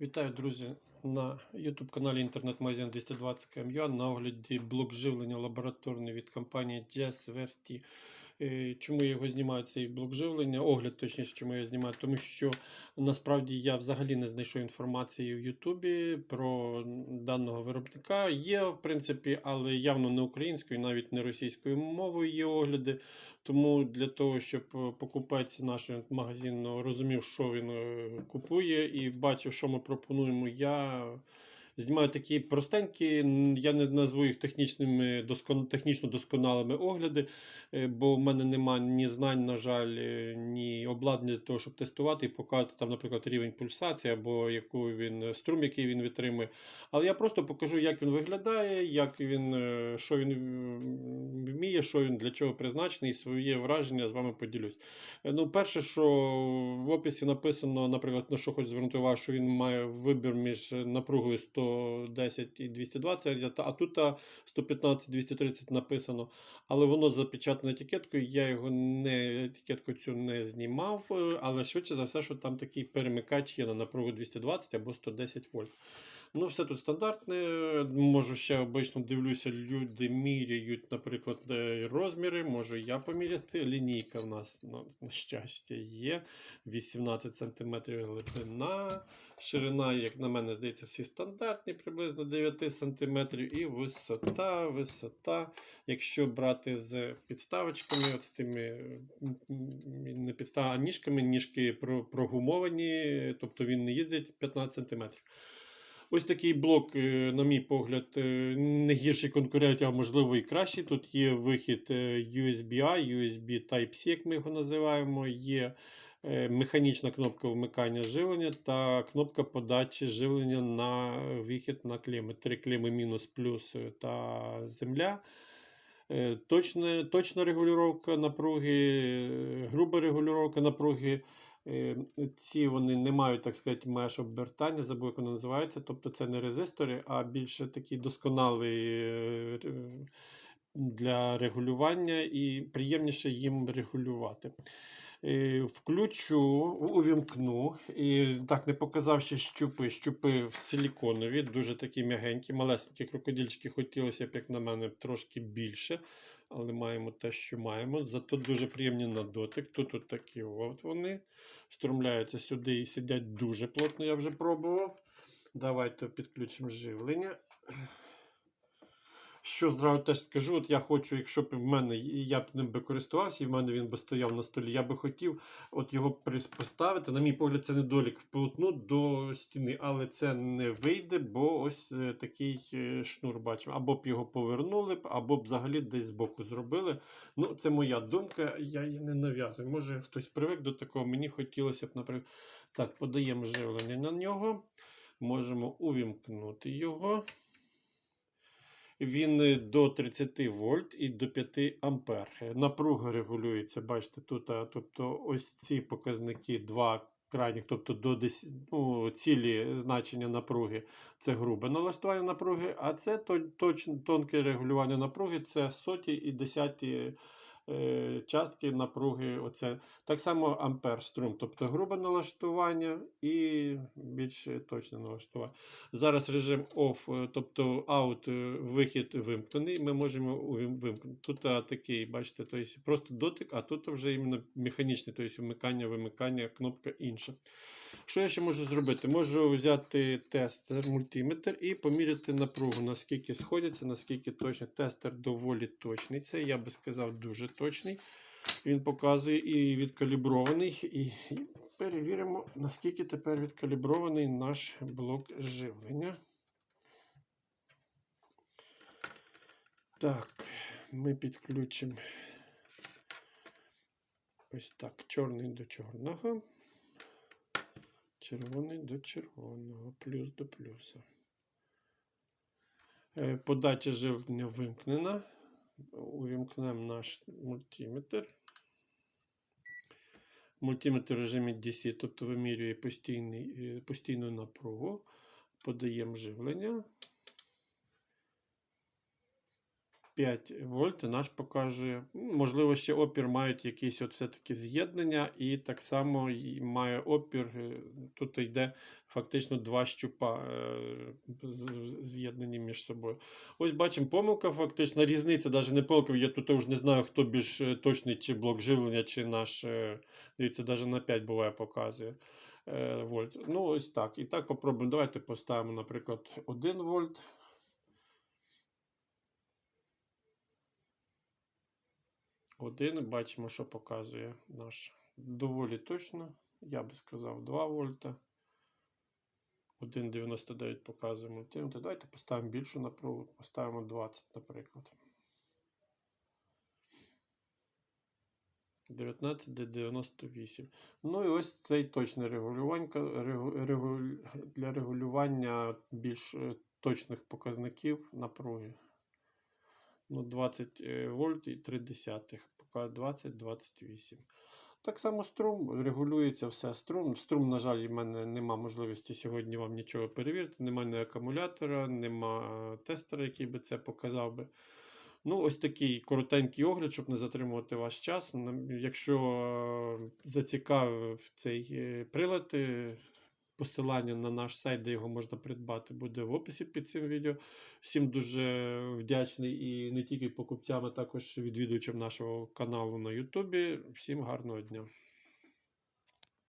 Вітаю, друзі, на YouTube каналі інтернет-магазин 220 КМЮА на огляді блок живлення лабораторний від компанії. Е, Чому я його знімаю, цей блок живлення? Огляд, точніше, чому я знімаю, тому що насправді я взагалі не знайшов інформації в Ютубі про даного виробника. Є, в принципі, але явно не українською, навіть не російською мовою є огляди. Тому для того, щоб е, покупець нашого магазину розумів, що він е, купує, і бачив, що ми пропонуємо, я знімаю такі простенькі, я не назву їх технічними, доскон, технічно досконалими огляди, е, бо в мене нема ні знань, на жаль, е, ні обладнання для того, щоб тестувати і показати, там, наприклад, рівень пульсації або яку він е, струм, який він витримує. Але я просто покажу, як він виглядає, як він, що він вміє, що він для чого призначений, і своє враження з вами поділюсь. Ну, перше, що в описі написано, наприклад, на що хочу звернути увагу, що він має вибір між напругою 110 і 220, а тут 115-230 написано. Але воно запечатано етикеткою. Я його не етикетку цю не знімав, е, але швидше за все, що там такий перемикач є на напругу 220 або 110 вольт. Ну, все тут стандартне. Можу ще обично дивлюся, люди міряють, наприклад, е, розміри. Можу я поміряти. Лінійка в нас, на, на щастя, є. 18 см глибина. Ширина, як на мене, здається, всі стандартні, приблизно 9 см. І висота, висота. Якщо брати з підставочками, от з тими не підстав, а ніжками, ніжки прогумовані, тобто він не їздить 15 см. Ось такий блок, е, на мій погляд, е, не гірший конкурент, а можливо і кращий. Тут є вихід е, USB-A, USB Type-C, як ми його називаємо. Є е, механічна кнопка вмикання живлення та кнопка подачі живлення на вихід на клеми. Три клеми мінус, плюс е, та земля. Е, Точна, точна регулювання напруги, е, груба регулювання напруги. Е, Ці вони не мають, так сказати, меж обертання, забув, як вони називаються. Тобто це не резистори, а більше такі досконалий е, для регулювання і приємніше їм регулювати. Включу, увімкну. І так не показав ще щупи. Щупи силіконові, дуже такі м'ягенькі, малесенькі крокодильчики хотілося б, як на мене, трошки більше. Але маємо те, що маємо. Зато дуже приємні на дотик. Тут от такі от вони. Струмляються сюди і сидять дуже плотно, я вже пробував. Давайте підключимо живлення. Що зразу теж скажу, от я хочу, якщо б в мене я б ним би користувався, і в мене він би стояв на столі, я би хотів от його поставити. На мій погляд, це недолік вплотну до стіни, але це не вийде, бо ось е, такий е, шнур бачимо. Або б його повернули або б взагалі десь збоку зробили. Ну, це моя думка, я її не нав'язую. Може хтось привик до такого. Мені хотілося б, наприклад, так, подаємо живлення на нього. Можемо увімкнути його. Він е, до 30 вольт і до 5 ампер. Е, Напруга регулюється, бачите, тут, тобто ось ці показники, два крайніх, тобто до 10, ну, цілі значення напруги це грубе налаштування напруги, а це точно тонке регулювання напруги це соті і десяті е, частки напруги. Оце. Так само ампер струм, тобто грубе налаштування і більш точне налаштування. Зараз режим OFF, е, тобто out, е, вихід вимкнений. Ми можемо вимкнути. Тут такий, бачите, то есть просто дотик, а тут вже іменно механічний, тобто вмикання, вимикання, кнопка інша. Що я ще можу зробити? Можу взяти тестер, мультиметр і поміряти напругу, наскільки сходяться, наскільки точно. Тестер доволі точний. Це я би сказав дуже точний. Він показує і відкалібрований. І перевіримо, наскільки тепер відкалібрований наш блок живлення. Так, ми підключимо ось так, чорний до чорного, червоний до червоного, плюс до плюса. Е, Подача живлення вимкнена. Увімкнемо наш мультиметр. Мультиметр в режимі DC, тобто вимірює е, постійну напругу. Подаємо живлення. 5 вольт, наш показує. Можливо, ще опір мають якісь от все-таки з'єднання, і так само має опір. е, Тут йде фактично два щупа е, з'єднані між собою. Ось бачимо помилка, фактично різниця, навіть не помилка. Я тут вже не знаю, хто більш е, точний, чи блок живлення, чи наш. Дивіться, навіть на 5 буває показує вольт. Ну, ось так. І так попробуємо. Давайте поставимо, наприклад, 1 вольт. Один, бачимо, що показує наш доволі точно. Я би сказав 2 вольта. 1,99 показуємо тим. То давайте поставимо більшу напругу, поставимо 20, наприклад. 19-98. Ну і ось цей точне регулювання регу- для регулювання більш е, точних показників напруги. Ну, 20 е, вольт і 3 десятих, поки 20-28. Так само струм регулюється все. Струм. Струм, на жаль, в мене нема можливості сьогодні вам нічого перевірити. Немає ні акумулятора, нема тестера, який би це показав би. Ну, ось такий коротенький огляд, щоб не затримувати ваш час. Якщо е, зацікавив цей е, прилад, е, посилання на наш сайт, де його можна придбати, буде в описі під цим відео. Всім дуже вдячний і не тільки покупцям, а також відвідувачам нашого каналу на Ютубі. Всім гарного дня!